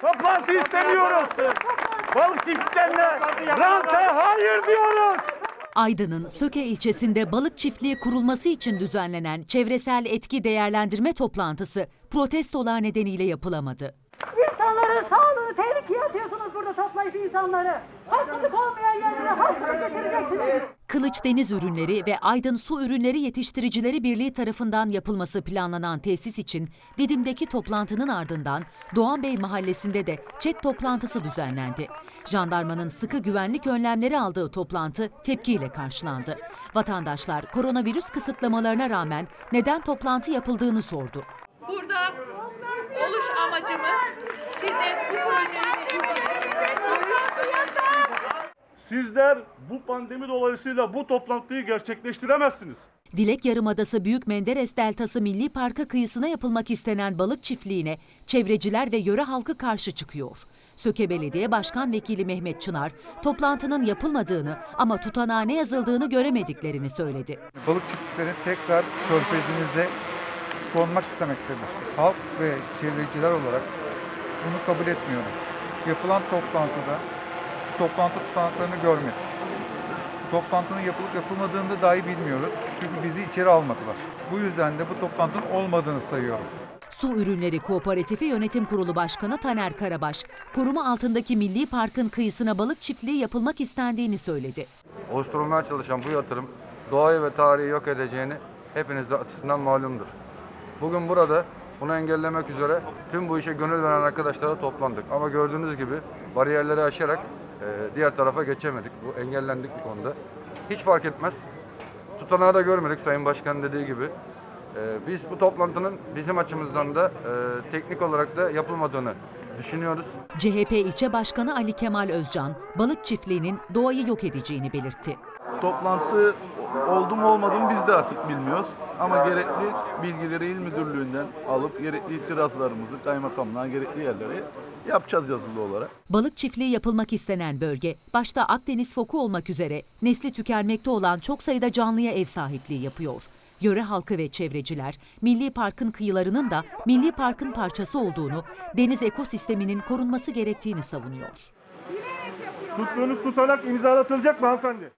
Toplantı istemiyoruz. Balık çiftliklerine ranta hayır diyoruz. Aydın'ın Söke ilçesinde balık çiftliği kurulması için düzenlenen çevresel etki değerlendirme toplantısı protestolar nedeniyle yapılamadı. İnsanların sağlığını tehlikeye atıyorsunuz burada toplayıp insanları. Hastalık olmayan yerlere. Kılıç Deniz Ürünleri ve Aydın Su Ürünleri Yetiştiricileri Birliği tarafından yapılması planlanan tesis için Didim'deki toplantının ardından Doğan Bey Mahallesi'nde de çet toplantısı düzenlendi. Jandarmanın sıkı güvenlik önlemleri aldığı toplantı tepkiyle karşılandı. Vatandaşlar koronavirüs kısıtlamalarına rağmen neden toplantı yapıldığını sordu. Burada oluş amacımız sizin bu projeyle Sizler bu pandemi dolayısıyla bu toplantıyı gerçekleştiremezsiniz. Dilek Yarımadası Büyük Menderes Deltası Milli Parkı kıyısına yapılmak istenen balık çiftliğine çevreciler ve yöre halkı karşı çıkıyor. Söke Belediye Başkan Vekili Mehmet Çınar, toplantının yapılmadığını ama tutanağa ne yazıldığını göremediklerini söyledi. balık çiftlikleri tekrar körfezimize konmak istemektedir. Halk ve çevreciler olarak bunu kabul etmiyoruz. Yapılan toplantıda toplantı tutanaklarını görmedik. Toplantının yapılıp yapılmadığını da dahi bilmiyoruz. Çünkü bizi içeri almadılar. Bu yüzden de bu toplantının olmadığını sayıyorum. Su Ürünleri Kooperatifi Yönetim Kurulu Başkanı Taner Karabaş, koruma altındaki Milli Parkın kıyısına balık çiftliği yapılmak istendiğini söyledi. oluşturulmaya çalışan bu yatırım doğayı ve tarihi yok edeceğini hepiniz de açısından malumdur. Bugün burada bunu engellemek üzere tüm bu işe gönül veren arkadaşlara toplandık. Ama gördüğünüz gibi bariyerleri aşarak e, diğer tarafa geçemedik. Bu engellendik bu konuda. Hiç fark etmez. Tutanağı da görmedik Sayın Başkan dediği gibi. E, biz bu toplantının bizim açımızdan da e, teknik olarak da yapılmadığını düşünüyoruz. CHP ilçe başkanı Ali Kemal Özcan, balık çiftliğinin doğayı yok edeceğini belirtti. Toplantı oldu mu olmadı mı biz de artık bilmiyoruz. Ama gerekli bilgileri il müdürlüğünden alıp gerekli itirazlarımızı kaymakamlığa gerekli yerlere yapacağız yazılı olarak. Balık çiftliği yapılmak istenen bölge, başta Akdeniz foku olmak üzere nesli tükenmekte olan çok sayıda canlıya ev sahipliği yapıyor. Yöre halkı ve çevreciler, Milli Park'ın kıyılarının da Milli Park'ın parçası olduğunu, deniz ekosisteminin korunması gerektiğini savunuyor. Tuttuğunuz tutanak imzalatılacak mı hanımefendi?